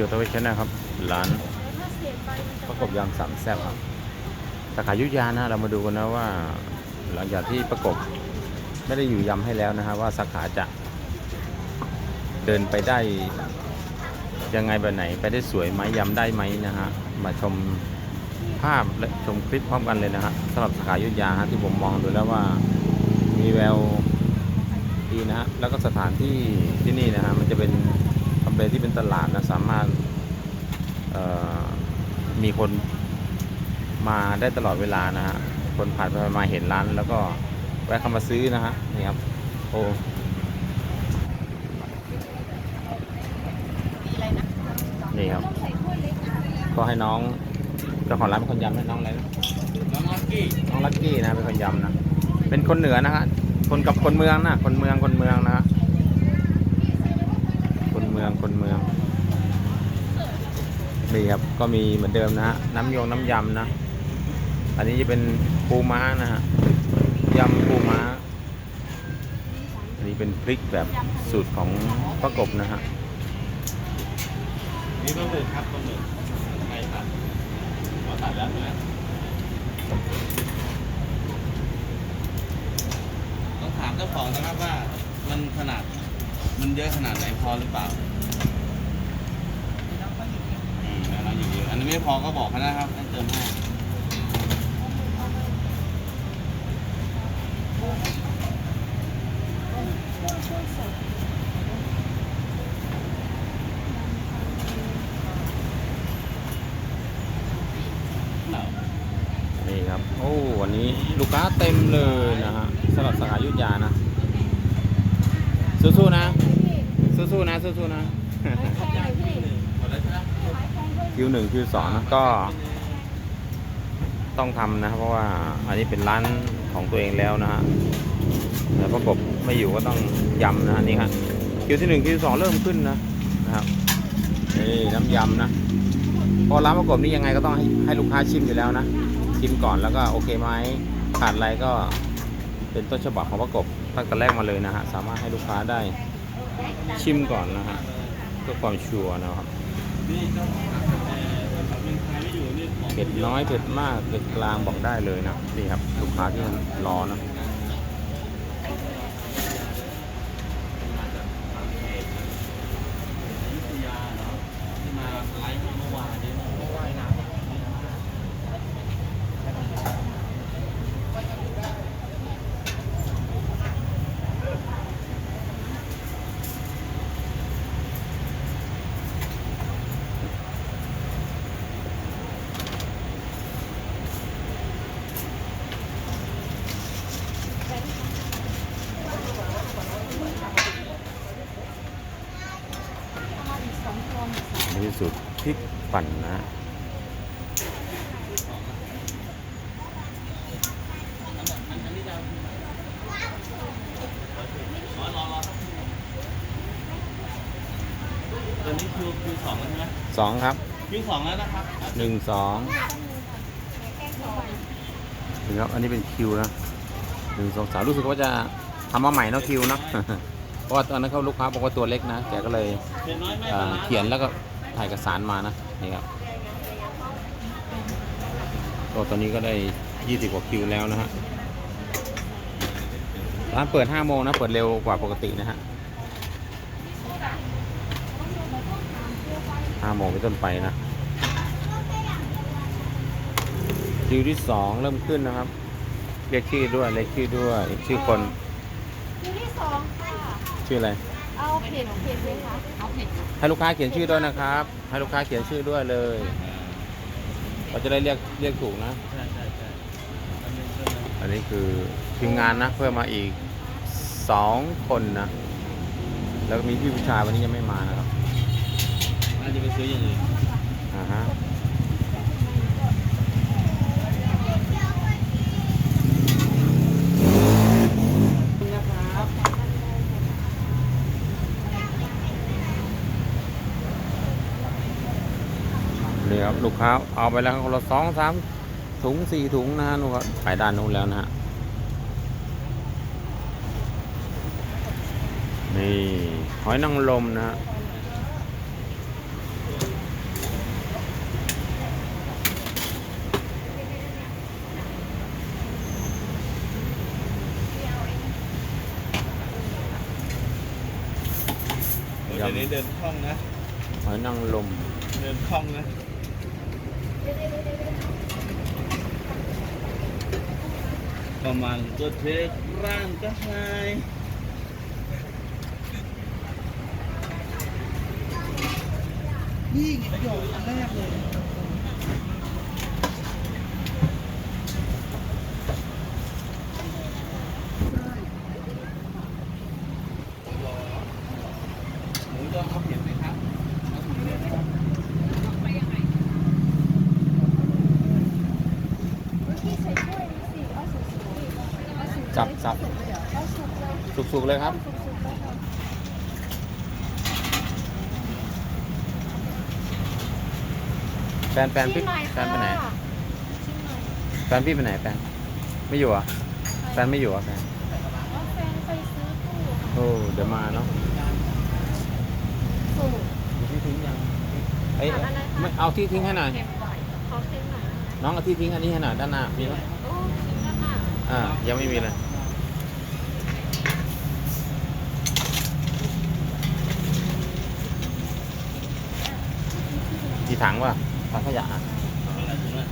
จูทวิชนะครับ ร้านประกบยำสามแซ่บครับสาขายุยานะเรามาดูกันนะว่า หลังจากที่ประกบไม่ได้อยู่ยำให้แล้วนะฮะว่าสาขาจะเดินไปได้ยังไงแบบไหนไปได้สวยไหมยำได้ไหมนะฮะมาชมภาพและชมคลิปพร้อมกันเลยนะฮะสำหรับสาขายุทธยาฮะที่ผมมองดูแล้วว่ามีแววดีนะฮะแล้วก็สถานที่ที่นี่นะฮะมันจะเป็น ทำเลที่เป็นตลาดนะสามารถเอ่อมีคนมาได้ตลอดเวลานะฮะ คนผ่านไปมาเห็นร้านแล้วก็แวะเข้ามาซื้อนะฮะ นี่ครับ โอ้นี่ครับ ก็ให้น้องเจ้าของร้านเป็นคนยำให้น้องอะไรนะน้องลักกี้ น้องลักกี้นะเป็นคนยำนะ เป็นคนเหนือนะฮะ คนกับคนเมืองนะ คนเมืองคนเมืองนะฮะคนเมื องคนเมืองนี่ครับก็มีเหมือนเดิมนะฮะน้ำยงน้ำยำนะ อันนี้จะเป็นปูม้านะฮะยำปูม้า อันนี้เป็นพริกแบบสูตรของประกบนะฮะนี่ปลาหมึกครับปลาหมึกไม่ตัดขอตัดแล้วใช่ไหมต้องถามเจ้าของนะครับว่ามันขนาดมันเยอะขนาดไหนพอหรือเปล่าอืมแล้วเรา อยู่ อันนี้ไม่พอก็บอกเขานะครับให้เติมให้นี่ครับ โอ้วันนี้ลูกค้าเต็มเลยนะฮะสำหรับสาขายุทธยานะ สู้ๆนะ สู้ๆนะ สู้ๆนะ หมดแล้วใช่ไหม คิวหนึ่งคิวสองนะก็ ต้องทำนะเพราะว่าอันนี้เป็นร้านของตัวเองแล้วนะฮะแต่ประกบไม่อยู่ก็ต้องยำนะนี่ครับคิวที่หนึ่งคิวสองเริ่มขึ้นนะนะครับนี่น้ำยำนะพอร้านประกบนี่ยังไงก็ต้องให้ให้ลูกค้าชิมอยู่แล้วนะชิมก่อนแล้วก็โอเคไหมขาดอะไรก็เป็นต้นฉบับของประกบตั้งแต่แรกมาเลยนะฮะสามารถให้ลูกค้าได้ชิมก่อนนะฮะเพื่อความชัวร์นะครับ เผ็ดน้อยเผ็ดมากเผ็ดกลางบอกได้เลยนะนี่ครับลูกค้าที่มันรอนะ อยุธยาเนาะที่มาไลฟ์เมื่อวานนี้เมื่อวานน้ำ ใน ที่สุดพริกปั่นนะตอนนี้คิวคิวสองแล้วใช่ไหมสองครับคิวสองแล้วนะครับหนึ่งสองถึงครับอันนี้เป็นคิวนะหนึ่งสองสามรู้สึกว่าจะทำมาใหม่เนอะคิวเนอะเพราะว่าตอนนั้นเขาลูกค้าบอกว่าตัวเล็กนะแกก็เลยเผ็ดน้อยไม่เอ่ปลาอร้าเขียนแล้วก็ ถ่ายเอกสารมานะนี่ครับก็ตอนนี้ก็ได้ยี่สิบกว่าคิวแล้วนะฮะร้านเปิดห้าโมงนะ เปิดเร็วกว่าปกตินะฮะห้าโมงเป็นต้นไปนะคิวที่สองเริ่มขึ้นนะครับ เรียกชื่อด้วยเรียกชื่อด้วยชื่อคนคิวที่สองค่ะชื่ออะไร เอาเผ็ดเผ็ดเลยค่ะเอาเผ็ดให้ลูกค้าเขียนชื่อด้วยนะครับ ให้ลูกค้าเขียนชื่อด้วยเลยเราจะได้เรียกเรียกถูกนะ ใช่ใช่ใช่อันนี้ใช่ไหมอันนี้คือทีมงานนะเพิ่มมาอีกสองคนนะ แล้วก็มีพี่ผู้ชายวันนี้ยังไม่มานะครับน่าจะไปซื้ออย่างอื่นอ่าฮะ พร้าเอาไปแล้วคนละสองสามถุงสี่ถุงนะฮะนู่นก็ไปด้านนู้นแล้วนะฮะนี่หอยนางรมนะะเดี๋ยวนี้เดินคล่องนะหอยนางรมเดินคล่องนะ ประมาณตัวเทคร่างก็หายนี่ไงประโยชน์อันแรกเลย หมูยอเขาเห็น สุกๆจับจับเอาสุกเลยสุกๆเลยครับสุกๆเลยค่ะแฟนแฟนพี่ชิมหน่อยแฟนไปไหนค่ะชิมหน่อยแฟนพี่ไปไหนแฟนไม่อยู่เหรอะ แฟนไม่อยู่เหรอะแฟนเอาแฟนไปซื้อตู้ค่ะโอ้เดี๋ยวมาเนาะสูกที่ทิ้งยังเอ้ยขาดอะไรคะไม่เอาที่ทิ้งให้หน่อยเค็มไหวเขาเค็มหน่อยน้องเอาที่ทิ้งอันนี้ให้หน่อยด้านหน้ามีไหมโอ้ชิมแล้วค่ะอ่ายังไม่มีเลย ถังวะถังขยะอะ เอาอะไรถุงอะ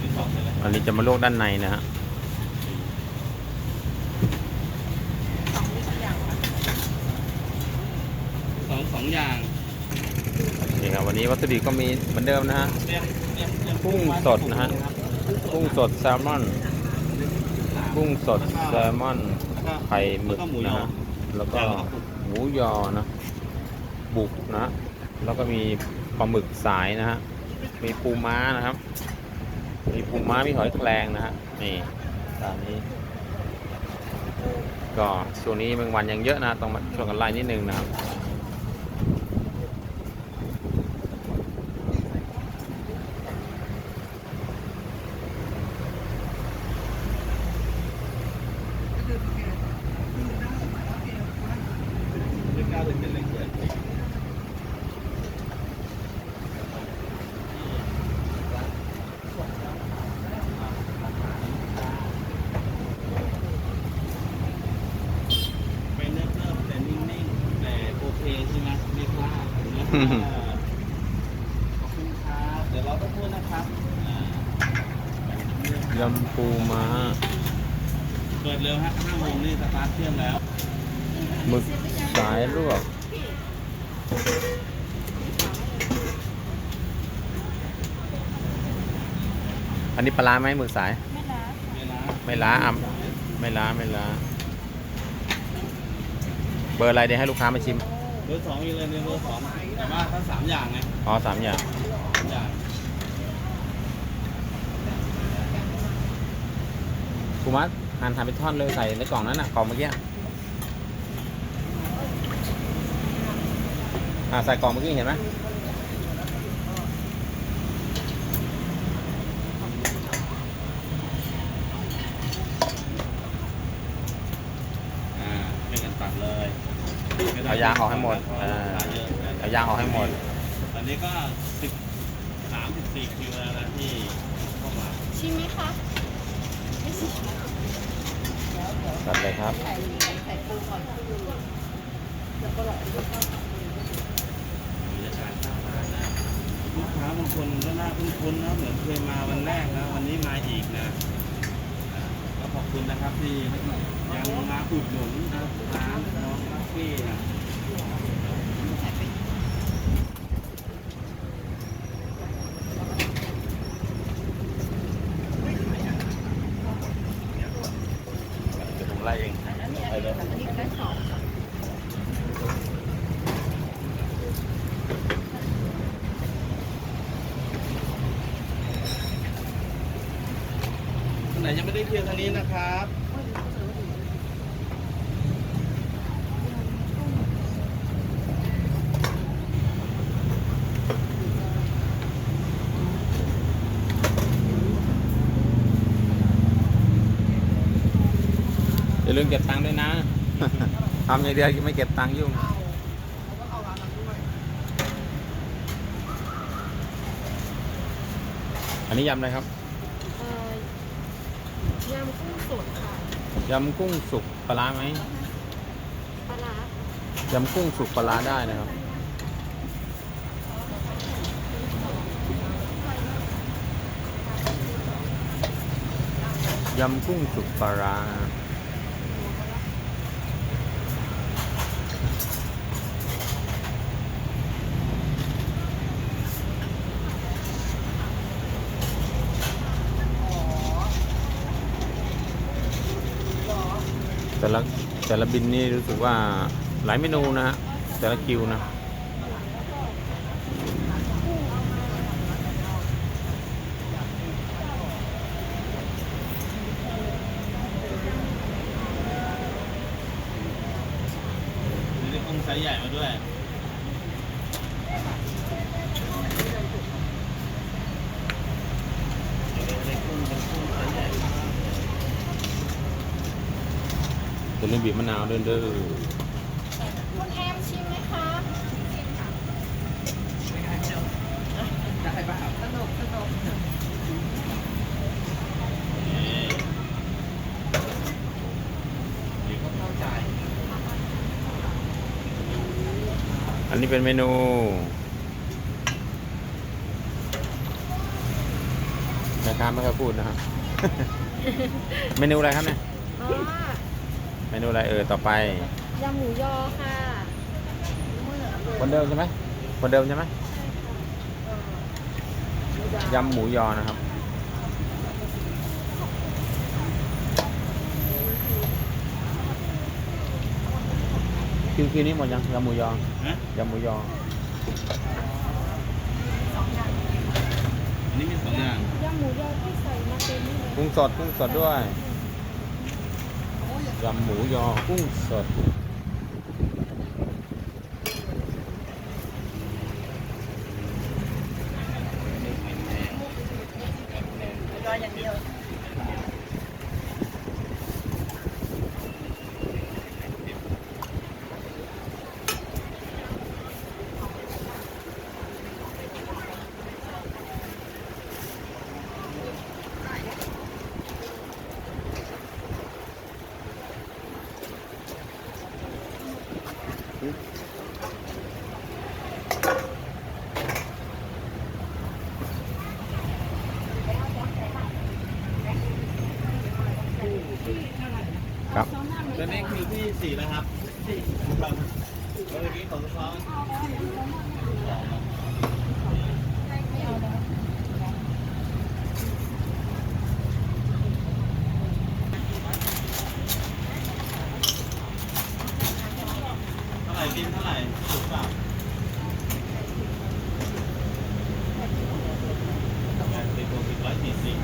นี่ส องเลยอันนี้จะมาลวกด้านในนะฮะสองสองอย่างนี่ครับวันนี้วัตถุดิบก็มีเหมือนเดิมนะฮะเตรียมเตรียมเตรียมกุ้งสดนะฮะกุ้งสดแซลมอนกุ้งสดแซลมอนแล้วก็ไข่หมึกแล้วก็หมูยนะอฮะแล้วก็หมูยอนะ บุกนะ แล้วก็มีปลาหมึกสายนะฮะมีปูม้านะครับ มีปูม้ามีหอยแครงนะฮะนี่ตามนี้ ก็ช่วงนี้แมงวันยังเยอะนะต้องมาช่วยกันไล่นิดนึงนะครับ เป็นก้าวถึงเป็นเล็กเกิดเป็นเนิบเนิบแต่นิ่งๆ แต่โอเคใช่ไหมไม่พลาดนะขอบคุณครับ เดี๋ยวเราต้องพูดนะครับอ่ายำปูม้า เปิดเร็วฮะห้าโมงนี่สตาร์ทเครื่องแล้วหมึกสายลวกอันนี้ปลาร้าไหมหมึกสาย ไม่นะเวลาไม่ล้าอะไม่ล้าไม่ล้า เบอร์อะไรเดี๋ยวให้ลูกค้ามาชิม เบอร์สองอีกเลยเนี่ยเบอร์สองแต่ว่าถ้าสามอย่างไง อ๋อสามอย่างสามอย่าง คุณมัดหั่นทำเป็นท่อนเลยใส่ในกล่องนั้นน่ะกล่องเมื่อกี้อ่าใส่กล่องเมื่อกี้เห็นไหมอ่าไม่กันตัดเลยเอายางออกให้หมดเพราะอ่าลูกค้าเยอะเอายางออกให้หมด ตอนนี้ก็สิบสามสิบสี่คิวแล้วนะที่เข้ามาชิมไหมคะไม่ชิม ตัดเลยครับลูกค้าบางคนก็น่าคุ้นๆนะเหมือนเคยมาวันแรกนะวันนี้มาอีกนะอ่าก็ขอบคุณนะครับที่ยังมาอุดหนุนนะร้านน้องลัฟฟี่นะ เดี๋ยวผมไล่เองไปเลย อันนี้แค่สอง คนไหนยังไม่ได้เที่ยวทางนี้นะครับ ลืมเก็บตังค์ด้วยนะทำอย่างเดียวไม่เก็บตังค์ยุ่งอันนี้ยำอะไรครับเอ่อยำกุ้งสดค่ะยำกุ้งสุกปลาร้าไหมปลาร้ายำกุ้งสุกปลาร้าได้นะครับยำกุ้งสุกปลาร้าแต่ละ แต่ละบินนี่รู้สึกว่าหลายเมนูนะฮะแต่ละคิวนะ มีได้กุ้งไซส์ใหญ่มาด้วย ได้กุ้งเป็นกุ้งไซส์ใหญ่มาก จะเล่นบีบมะนาวเดินเด้อคุณแอมชิมไหมคะนี่เดี๋ยวก็เข้าใจอันนี้เป็นเมนูนะครับไม่ค่อยพูดนะครับ เมนูอะไรครับเนี่ยอ๋อเม นูอะไรเออต่อไปยำหมูยอค่ะคนเดิมใช่ไหมคนเดิมใช่ไหมยำหมูยอนะครับคิวคิวนี้หมดยังยำหมูยอฮะยำหมูยออันนี้มีสองอย่างยำหมูยอที่ใส่มาเต็มนี่เลยกุ้งสดกุ้งสดด้วย ยำหมูยอกุ้งสดครับ ตัวนี้คือที่สี่แล้วครับสี่ครับ แล้วเมื่อกี้ของลูกค้าเท่าไหร่กินเท่าไหร่ถูกเปล่าแปดสิบหกสิบร้อยสี่สิบ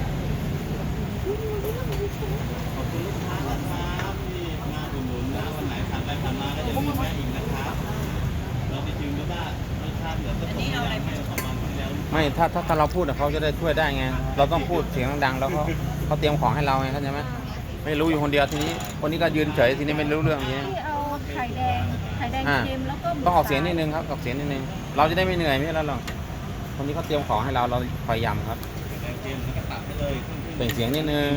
ขอบคุณลูกค้านะครับที่มาอุดหนุนนะวันไหนผ่านไปผ่านมาก็อย่าลืมแวะอีกนะครับ เราไปชิมดูว่ารสชาติเหมือนกับผมที่ยังให้ประมาณที่แล้ว ไม่ ถ้าถ้าถ้าเราพูดอะเขาจะได้ช่วยได้ไง เราต้องพูดเสียงดังๆแล้วเขาเขาเตรียมของให้เราไงเข้าใจไหมไม่รู้อยู่คนเดียวทีนี้คนนี้ก็ยืนเฉยทีนี้ไม่รู้เรื่องทีนี้ที่เอาไข่แดงไข่แดงอ่าเค็มแล้วก็หมูต้องออกเสียงนิดนึงครับออกเสียงนิดนึงเราจะได้ไม่เหนื่อยไม่แล้วหรอกคนนี้เขาเตรียมของให้เราเราคอยยำครับแดงเค็มแล้วก็ตัดให้เลยเปล่งเสียงนิดนึง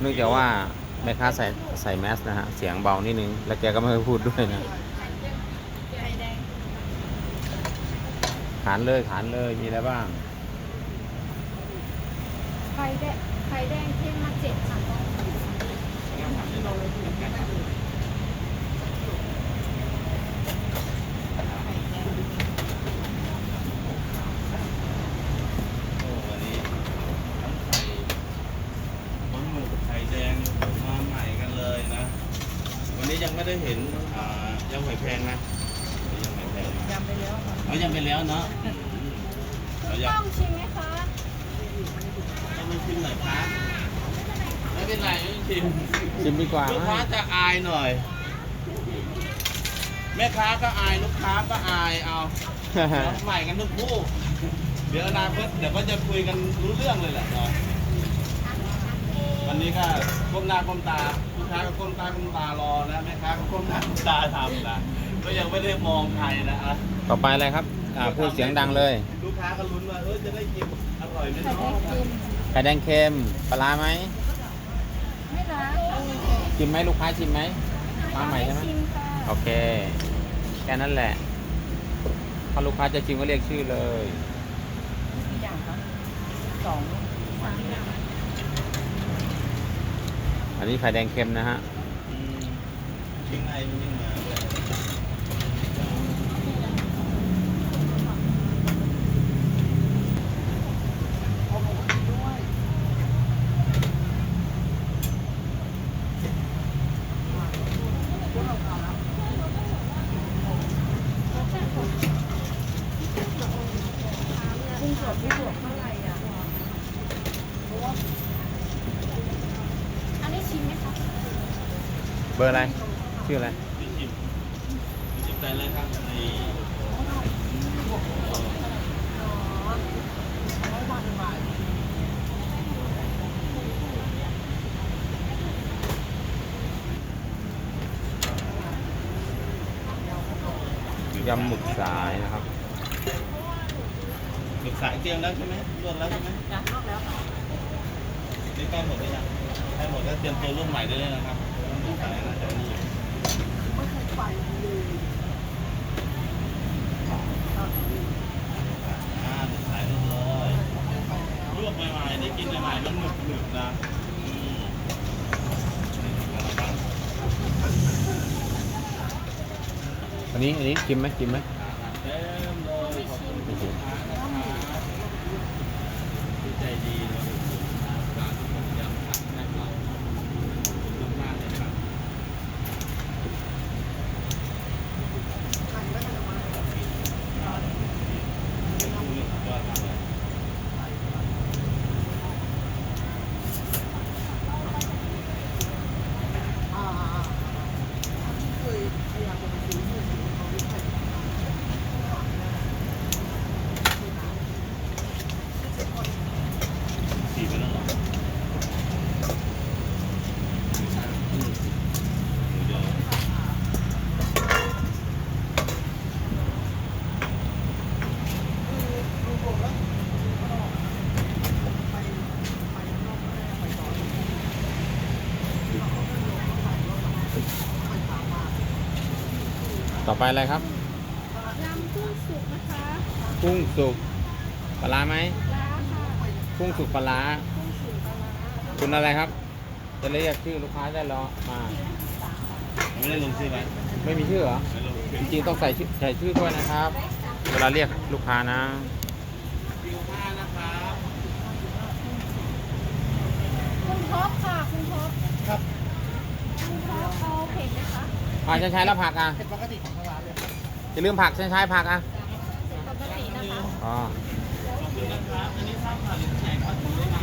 เนื่องจากว่าแม่ค้าใส่ใส่แมสนะฮะเสียงเบานิดนึงแล้วแกก็ไม่ค่อยพูดด้วยนะ ไข่แดง ขานเลยขานเลยมีอะไรบ้างไข่แดงไข่แดงเค็มมาเจ็ดค่ะโอ้วันนี้ทั้งไข่ทั้งหมูไข่แดงมาใหม่กันเลยนะ วันนี้ยังไม่ได้เห็นอ่ายำหอยแพงนะยังหอยแพงยำไปแล้วค่ะเอายำไปแล้วเนาะเราอยาก ต้องชิมไหมคะ ต้องมาชิมหน่อยครับไม่เป็นไรไม่ต้อง ชิมชิมดีกว่าลูกค้าจะอายหน่อย แม่ค้าก็อายลูกค้าก็อายเอาเราใหม่กันทุกคู่ เดี๋ยวอนาคตเดี๋ยวก็จะคุยกันรู้เรื่องเลยแหละเนาะวันนี้ก็ก้มหน้าก้มตาลูกค้าก็ก้มตาก้มตารอนะแม่ค้าก็ก้มหน้าก้มตาทำนะก็ยังไม่ได้มองใครนะอะต่อไปอะไรครับอ่าพูดเสียงดังเลยลูกค้าก็ลุ้นว่าเออจะได้กินอร่อยไหมไข่เนาะแดงเค็มไข่แดงเค็มปลาร้าไหมไม่ล้างค่ะ ชิมไหมลูกค้าชิมไหมมาใหม่ใช่ไหมชิมค่ะโอเค แค่นั้นแหละถ้าลูกค้าจะชิมก็เรียกชื่อเลยกี่อย่างคะสองสามอย่างอันนี้ไข่แดงเค็มนะฮะอืมชิ้นในมันยังมาด้วย กุ้งสดไม่บวกเท่าไหร่อะอันนี้ชิมไหมคะ เบอร์อะไร ชื่ออะไร พี่ชิมพี่ชิมใจเลยครับนี่ ยำหมึกสายนะครับหมึกสายเตรียมแล้วใช่ไหมรวดแล้วใช่ไหมจ้ะนอกแล้วค่ะนี่ใกล้หมดหรือยังใกล้หมดแล้วเตรียมตัวรุ่นใหม่ได้เลยนะครับรุ่นสายน่าจะนี่อยู่ไม่เคยไปเลยอ่าหมึกสายรุ่นเลยลวกใหม่ๆได้กินใหม่ๆมันหนึบหนึบๆนะอืมนี่นะครับ อันนี้อันนี้กินไหมกินไหม เต็มเลยขอบคุณลูกค้านะครับที่ใจดีนะร้านผมยำผักแม่เราขอบคุณมากๆเลยครับยอดมากเลย อ่าเคยพยายามจะไปซื้อที่เขาไม่ใช่ สี่ไปแล้วเหรออืมเดี๋ยว ต่อ ไปอะไรครับยำกุ้งสุกนะคะกุ้งสุกปลาร้าไหมล้าค่ะกุ้งสุกปลาร้ากุ้งสุกปลาร้าคุณอะไรครับ จะเรียกชื่อลูกค้าได้รอมายังไม่ได้ลงชื่อไหมไม่มีชื่อเหรอไม่ลงชื่อจริงๆต้องใส่ชื่อใส่ชื่อด้วยนะครับ เวลาเรียกลูกค้านะคิวห้านะครับคุณท็อปค่ะคุณท็อปครับคุณท็อปเอาเผ็ดไหมคะอ่าใช้ใช้แล้วผักอะเป็นปกติของทางร้านเลย อย่าลืมผักใช้ใช้ผักอะปกตินะคะอ๋อขอบคุณนะครับอันนี้ทราบข่าวหรือแขกเขาถึงได้ม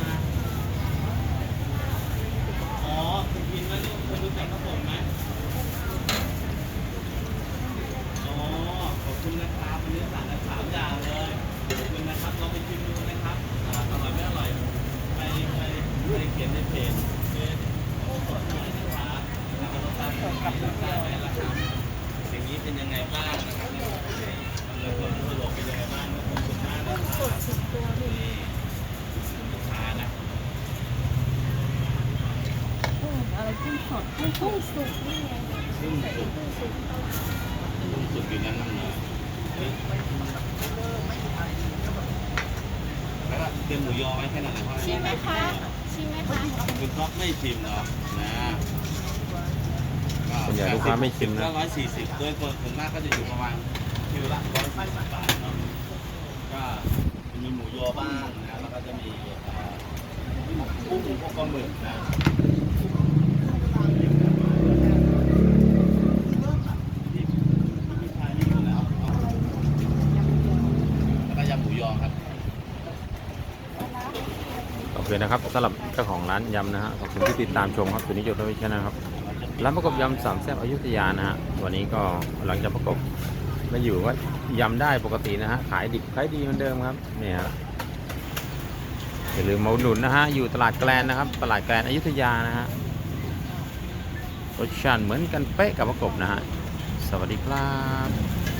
อ๋อคุณพินว่านี่คุณรู้จักข้าวผมไหมอ๋อขอบคุณนะครับวันนี้ามอย่างเลยขอบคุณนะครับลองไปชิมดูนะครับอ่าอร่อยไม่อร่อย สดกุ้งกุ้งสุกนี่ไงซึ่งใส่สุดกุ้งสุกซึ่งสุดอยู่นั้นนั่นเลยแล้วก็เตรียมหมูยอไว้แค่นั้นแหละเพราะชิมไหมคะชิมไหมคะคุณท็อปไม่ชิมเหรอนะส่วนใหญ่ลูกค้าไม่ชิมนะก็ร้อยสี่สิบโดยส่วนมากก็จะอยู่ประมาณคิวละร้อยสี่สิบบาทเนาะก็จะมีหมูยอบ้างนะแล้วก็จะมีเอ่อกุ้งพวกปลาหมึกนะที่ที่ชายนี่อยู่แล้วเอาแล้วก็ยำหมูยอครับ โอเครับสำหรับเจ้าของร้านยำนะฮะขอบคุณที่ติดตามชมครับสุนิจโยธวิชนะครับร้านประกบยำสามแซ่บอยุธยานะฮะวันนี้ก็หลังจากประกบมาอยู่ก็ยำได้ปกตินะฮะขายดิบขายดีเหมือนเดิมครับเนี่ยฮะอย่าลืมมาอุดหนุนนะฮะอยู่ตลาดแกลนนะครับ ตลาดแกลนอยุธยานะฮะรสชาติเหมือนกันเป๊ะกับประกบนะฮะสวัสดีครับ